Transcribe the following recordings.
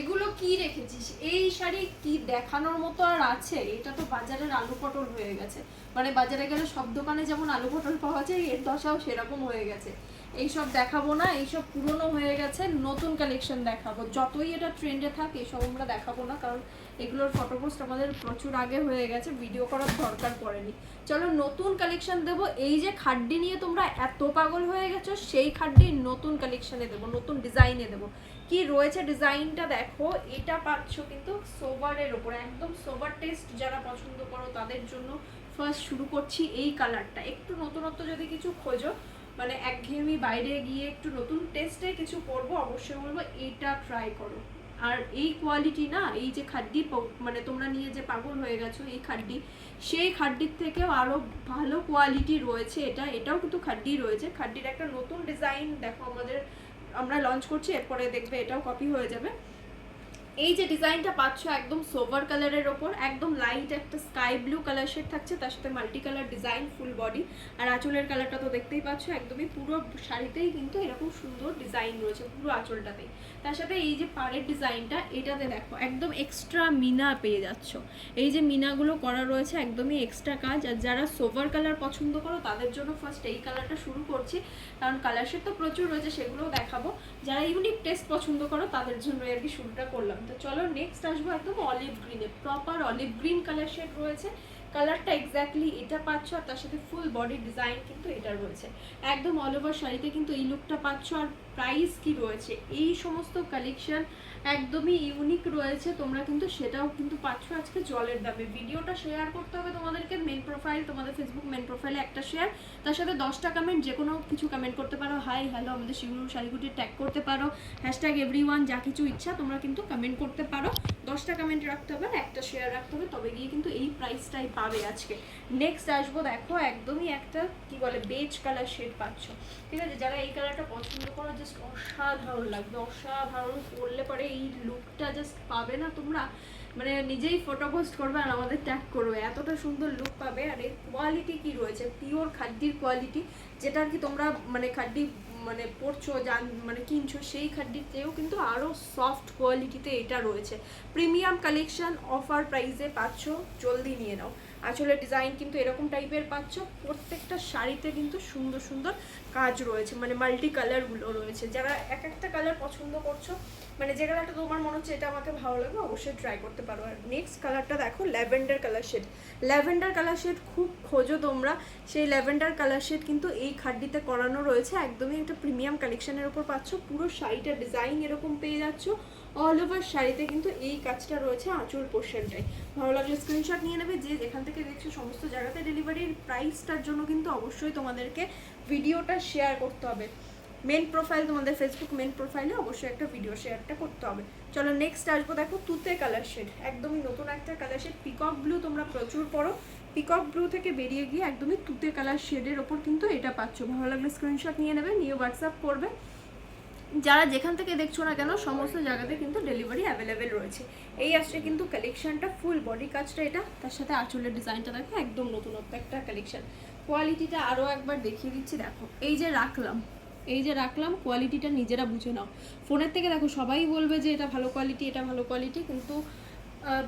এগুলো কি রেখেছিস? এই শাড়ি কি দেখানোর মতো আর আছে? এটা তো বাজারের আলু পটল হয়ে গেছে। মানে বাজারে গেলে সব দোকানে যেমন আলু পটল পাওয়া যায়, এর দশাও সেরকম হয়ে গেছে। এইসব দেখাবো না, এইসব পুরনো হয়ে গেছে, নতুন কালেকশন দেখাবো। যতই এটা ট্রেন্ডে থাক, এইসব আমরা দেখাবো না, কারণ এগুলোর ফটো পোস্ট আমাদের প্রচুর আগে হয়ে গেছে ভিডিও করার দরকার পড়েনি। চলো নতুন কালেকশন দেবো, এই যে খাড্ডি নিয়ে তোমরা এত পাগল হয়ে গেছো, সেই খাড্ডি নতুন কালেকশনে দেবো, নতুন ডিজাইনে দেবো। কি রয়েছে ডিজাইনটা দেখো, এটা পাচ্ছ কিন্তু সোবারের ওপরে একদম সোবার টেস্ট যারা পছন্দ করো, তাদের জন্য ফার্স্ট শুরু করছি এই কালারটা একটু নতুনত্ব যদি কিছু খোঁজো মানে একঘেয়েমি বাইরে গিয়ে একটু নতুন টেস্টে কিছু করব, অবশ্যই বলব এইটা ট্রাই করো। আর এই কোয়ালিটি না, এই যে খাড্ডি মানে তোমরা নিয়ে যে পাগল হয়ে গেছো এই খাড্ডি, সেই খাড্ডির থেকেও আরও ভালো কোয়ালিটি রয়েছে এটা, এটাও কিন্তু খাড্ডি রয়েছে। খাড্ডির একটা নতুন ডিজাইন দেখো আমাদের, আমরা লঞ্চ করছি, এরপরে দেখবে এটাও কপি হয়ে যাবে। এই যে ডিজাইনটা পাচ্ছ একদম সোভার কালারের ওপর, একদম লাইট একটা স্কাই ব্লু কালার শেড থাকছে, তার সাথে multi colour design full body আর আঁচলের কালারটা তো দেখতেই পাচ্ছ, একদমই পুরো শাড়িতেই কিন্তু এরকম সুন্দর ডিজাইন রয়েছে, পুরো আঁচলটাতেই। তার সাথে এই যে পাড়ের ডিজাইনটা, এটাতে দেখো, একদম এক্সট্রা মিনা পেয়ে যাচ্ছ। এই যে মিনাগুলো করা রয়েছে একদমই এক্সট্রা কাজ আর যারা সোভার কালার পছন্দ করো, তাদের জন্য ফার্স্ট এই কালারটা শুরু করছি, কারণ কালার শেড তো প্রচুর রয়েছে, সেগুলোও দেখাবো। যারা ইউনিক টেস্ট পছন্দ করো, তাদের জন্য আর কি শুরুটা করলাম। তো চলো নেক্সট আসব একদম olive গ্রিনে proper olive green colour shade রয়েছে। কালারটা এক্স্যাক্টলি এটা পাচ্ছ আর তার সাথে ফুল বডি ডিজাইন কিন্তু এটা রয়েছে। একদম অল ওভার শাড়িতে কিন্তু এই লুকটা পাচ্ছ আর প্রাইস কি রয়েছে? এই সমস্ত কালেকশন একদমই ইউনিক রয়েছে। তোমরা কিন্তু সেটাও কিন্তু পাচ্ছ আজকে জলের দামে। ভিডিওটা শেয়ার করতে হবে তোমাদেরকে মেন প্রোফাইল তোমাদের ফেসবুক মেন প্রোফাইলে একটা শেয়ার তার সাথে দশটা কমেন্ট যে কোনো কিছু কমেন্ট করতে পারো। হাই হ্যালো আমাদের শিগুরু শাড়িগুটি ট্যাগ করতে পারো। হ্যাশট্যাগ এভরি যা কিছু ইচ্ছা তোমরা কিন্তু কমেন্ট করতে পারো। দশটা কমেন্ট রাখতে হবে একটা শেয়ার রাখতে হবে। তবে গিয়ে কিন্তু এই প্রাইসটাই পাবে আজকে। নেক্সট আসব, দেখো, একদমই একটা, কি বলে বেজ কালার শেড পাচ্ছ। ঠিক আছে? যারা এই কালারটা পছন্দ করো জাস্ট অসাধারণ লাগবে, অসাধারণ করলে পরে এই লুকটা জাস্ট পাবে না তোমরা। মানে নিজেই ফটো পোস্ট করবে আর আমাদের ট্যাগ করবে। এতটা সুন্দর লুক পাবে আর এর কোয়ালিটি কি রয়েছে? পিওর খাদ্যির কোয়ালিটি যেটা আর কি তোমরা মানে খাদ্যি মানে পড়ছো জান মানে কিনছো, সেই খাদ্যিতেও কিন্তু আরও সফট কোয়ালিটিতে এটা রয়েছে। প্রিমিয়াম কালেকশন অফার প্রাইসে পাচ্ছ, জলদি নিয়ে নাও। আঁচলের ডিজাইন কিন্তু এরকম টাইপের পাচ্ছ। প্রত্যেকটা শাড়িতে কিন্তু সুন্দর সুন্দর কাজ রয়েছে মানে মাল্টি কালারগুলো রয়েছে। যারা এক একটা কালার পছন্দ করছ মানে যে কালারটা তোমার মনে হচ্ছে এটা আমাকে ভালো লাগবে, অবশ্যই ট্রাই করতে পারো। আর নেক্সট কালারটা দেখো lavender colour shade lavender colour shade খুব খোঁজো তোমরা। সেই ল্যাভেন্ডার কালার শেড কিন্তু এই খাড্ডিতে করানো রয়েছে। একদমই একটা প্রিমিয়াম কালেকশনের ওপর পাচ্ছ। পুরো শাড়িটা ডিজাইন এরকম পেয়ে যাচ্ছ। অল ওভার শাড়িতে কিন্তু এই কাজটা রয়েছে আঁচল পোর্শনটাই ভালো লাগলে স্ক্রিনশট নিয়ে নেবে, যে যেখান থেকে দেখছ সমস্ত জায়গাতে ডেলিভারির প্রাইসটার জন্য কিন্তু অবশ্যই তোমাদেরকে ভিডিওটা শেয়ার করতে হবে। মেন প্রোফাইল তোমাদের ফেসবুক মেন প্রোফাইলে অবশ্যই একটা ভিডিও শেয়ারটা করতে হবে। চলো নেক্সট আসব, দেখো তুতে কালার শেড একদমই নতুন একটা কালার শেড পিকক ব্লু তোমরা প্রচুর পড়ো। পিকক ব্লু থেকে বেরিয়ে গিয়ে একদমই তুতে কালার শেডের ওপর কিন্তু এটা পাচ্ছ। ভালো লাগলে স্ক্রিনশট নিয়ে নেবে, নিয়ে হোয়াটসঅ্যাপ করবে। যারা যেখান থেকে দেখছ না কেন, সমস্ত জায়গাতে কিন্তু ডেলিভারি অ্যাভেলেবেল রয়েছে। এই আসছে কিন্তু কালেকশনটা ফুল বডি কাজটা এটা। তার সাথে আঁচলের ডিজাইনটা দেখো, একদম নতুনত্ব একটা কালেকশন কোয়ালিটিটা আরও একবার দেখিয়ে দিচ্ছি, দেখো। এই যে রাখলাম, এই যে রাখলাম কোয়ালিটিটা নিজেরা বুঝে নাও। ফোনের থেকে দেখো, সবাই বলবে যে এটা ভালো কোয়ালিটি এটা ভালো কোয়ালিটি কিন্তু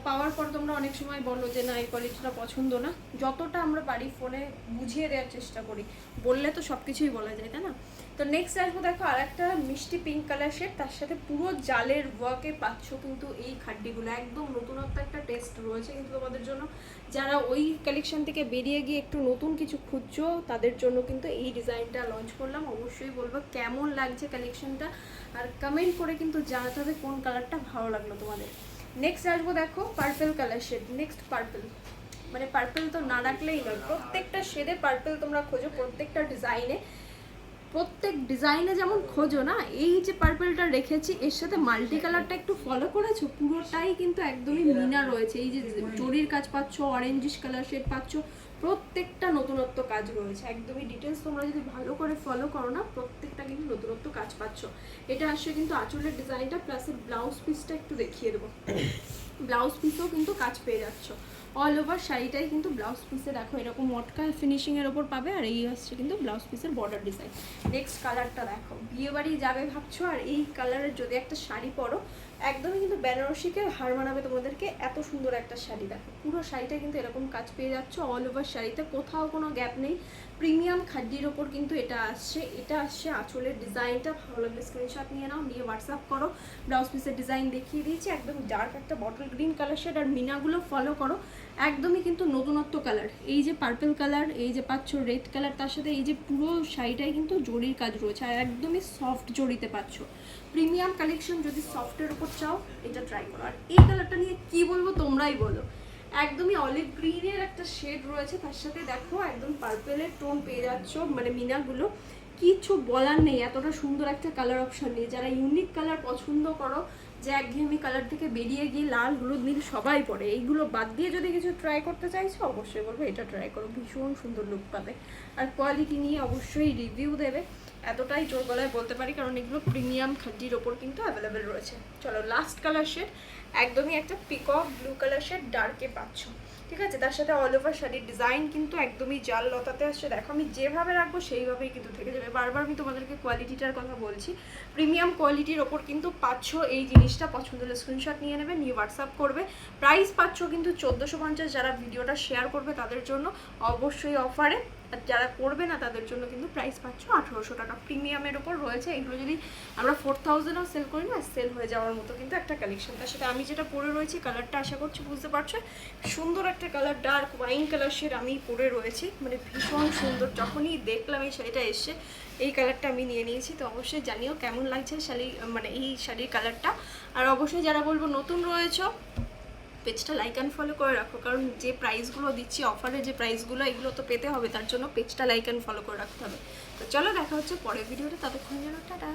পাওয়ার পর তোমরা অনেক সময় বলো যে না, এই কোয়ালিটিটা পছন্দ না। যতটা আমরা পারি ফোনে বুঝিয়ে দেওয়ার চেষ্টা করি। বললে তো সব কিছুই বলা যায়, তাই না? তো নেক্সট আসব, দেখো আর একটা মিষ্টি পিঙ্ক কালার শেড তার সাথে পুরো জালের ওয়ার্কে পাচ্ছ কিন্তু এই খাড্ডিগুলো একদম নতুনত্ব একটা টেস্ট রয়েছে কিন্তু তোমাদের জন্য। যারা ওই কালেকশন থেকে বেরিয়ে গিয়ে একটু নতুন কিছু খুঁজছো, তাদের জন্য কিন্তু এই ডিজাইনটা লঞ্চ করলাম। অবশ্যই বলব কেমন লাগছে কালেকশনটা আর কমেন্ট করে কিন্তু জানাতে হবে কোন কালারটা ভালো লাগল তোমাদের। নেক্সট আসব দেখো purple colour shade next purple মানে পার্পেল তো না রাখলেই নয়, প্রত্যেকটা শেডে পার্পেল তোমরা খোঁজো, প্রত্যেকটা ডিজাইনে প্রত্যেক ডিজাইনে যেমন খোঁজো না, এই যে পার্পেলটা রেখেছি, এর সাথে মাল্টি কালারটা একটু ফলো করেছ? পুরোটাই কিন্তু একদমই মিনা রয়েছে। এই যে জরির কাজ পাচ্ছ অরেঞ্জিশ কালার শেড পাচ্ছ প্রত্যেকটা নতুনত্ব কাজ রয়েছে। একদমই ডিটেলস তোমরা যদি ভালো করে ফলো করো না, প্রত্যেকটা কিন্তু নতুনত্ব কাজ পাচ্ছ। এটা আসছে কিন্তু আঁচলের ডিজাইনটা প্লাস ব্লাউজ পিসটা একটু দেখিয়ে দেবো। ব্লাউজ পিসও কিন্তু কাজ পেয়ে যাচ্ছ। অল ওভার শাড়িটাই কিন্তু ব্লাউজ পিসে দেখো, এরকম মটকা ফিনিশিংয়ের ওপর পাবে আর এই হচ্ছে কিন্তু ব্লাউজ পিসের বর্ডার ডিজাইন নেক্সট কালারটা দেখো। বিয়েবাড়ি যাবে ভাবছ আর এই কালারের যদি একটা শাড়ি পরো একদমই কিন্তু বেনারসিকে হার মানাবে তোমাদেরকে এত সুন্দর একটা শাড়ি দেখো। পুরো শাড়িটা কিন্তু এরকম কাজ পেয়ে যাচ্ছ অল ওভার শাড়িতে, কোথাও কোনো গ্যাপ নেই। প্রিমিয়াম খাদ্যির ওপর কিন্তু এটা আসছে। এটা আসছে আঁচলের ডিজাইনটা। ভালো লাগলে স্ক্রিনশট নিয়ে নাও, নিয়ে হোয়াটসঅ্যাপ করো। ব্লাউজ পিসের ডিজাইন দেখিয়ে দিয়েছি। একদম ডার্ক একটা বটল গ্রিন কালার শেড আর মিনাগুলো ফলো করো। একদমই কিন্তু নতুনত্ব কালার এই যে পার্পল কালার এই যে পাচ্ছ রেড কালার তার সাথে এই যে পুরো শাড়িটাই কিন্তু জরির কাজ রয়েছে। আর একদমই সফট জরিতে পাচ্ছ। প্রিমিয়াম কালেকশন যদি সফটের উপর চাও, এটা ট্রাই করো। আর এই কালারটা নিয়ে কি বলব তোমরাই বলো। একদমই অলিভ গ্রিনের একটা শেড রয়েছে, তার সাথে দেখো একদম পার্পেলের টোন পেয়ে যাচ্ছ মানে মিনাগুলো। কিছু বলার নেই, এতটা সুন্দর একটা কালার অপশান নেই। যারা ইউনিক কালার পছন্দ করো যে একঘেয়েমি কালার থেকে বেরিয়ে গিয়ে লাল, হলুদ, নীল সবাই পরে। এইগুলো বাদ দিয়ে যদি কিছু ট্রাই করতে চাইছো, অবশ্যই বলব এটা ট্রাই করো। ভীষণ সুন্দর লুক পাবে। আর কোয়ালিটি নিয়ে অবশ্যই রিভিউ দেবে। এতটাই জোর গলায় বলতে পারি, কারণ এগুলো প্রিমিয়াম খাদ্যির ওপর কিন্তু অ্যাভেলেবেল রয়েছে। চলো লাস্ট কালার শেড একদমই একটা পিকক ব্লু কালার শেড ডার্কে পাচ্ছ। ঠিক আছে, তার সাথে অল ওভার শাড়ির ডিজাইন কিন্তু একদমই জাল লতাতে আসছে। দেখো, আমি যেভাবে রাখব সেইভাবেই কিন্তু থেকে যাবে। বারবার আমি তোমাদেরকে কোয়ালিটিটার কথা বলছি। প্রিমিয়াম কোয়ালিটির ওপর কিন্তু পাচ্ছ এই জিনিসটা পছন্দ হলে স্ক্রিনশট নিয়ে নেবে, নিয়ে হোয়াটসঅ্যাপ করবে। প্রাইস পাচ্ছ কিন্তু চোদ্দোশো পঞ্চাশ যারা ভিডিওটা শেয়ার করবে তাদের জন্য অবশ্যই অফারে আর যারা করবে না, তাদের জন্য কিন্তু প্রাইস পাচ্ছ আঠেরোশো টাকা। প্রিমিয়ামের ওপর রয়েছে, এগুলো যদি আমরা ফোর থাউজেন্ডও সেল করি না সেল হয়ে যাওয়ার মতো কিন্তু একটা কালেকশন তার সাথে আমি যেটা পরে রয়েছি কালারটা আশা করছি বুঝতে পারছ, সুন্দর একটা colour dark wine colour shade আমি পরে রয়েছি। মানে ভীষণ সুন্দর, যখনই দেখলাম এই শাড়িটা এসে এই কালারটা আমি নিয়ে নিয়েছি। তো অবশ্যই জানিও কেমন লাগছে শাড়ি মানে এই শাড়ির কালারটা আর অবশ্যই যারা বলব নতুন রয়েছে পেজটা লাইক অ্যান্ড ফলো করে রাখো, কারণ যে প্রাইসগুলো দিচ্ছি অফারে যে প্রাইসগুলো এগুলো তো পেতে হবে, তার জন্য পেজটা লাইক অ্যান্ড ফলো করে রাখতে হবে। তো চলো দেখা হচ্ছে পরের ভিডিওটা ততক্ষণ যেন টাটা।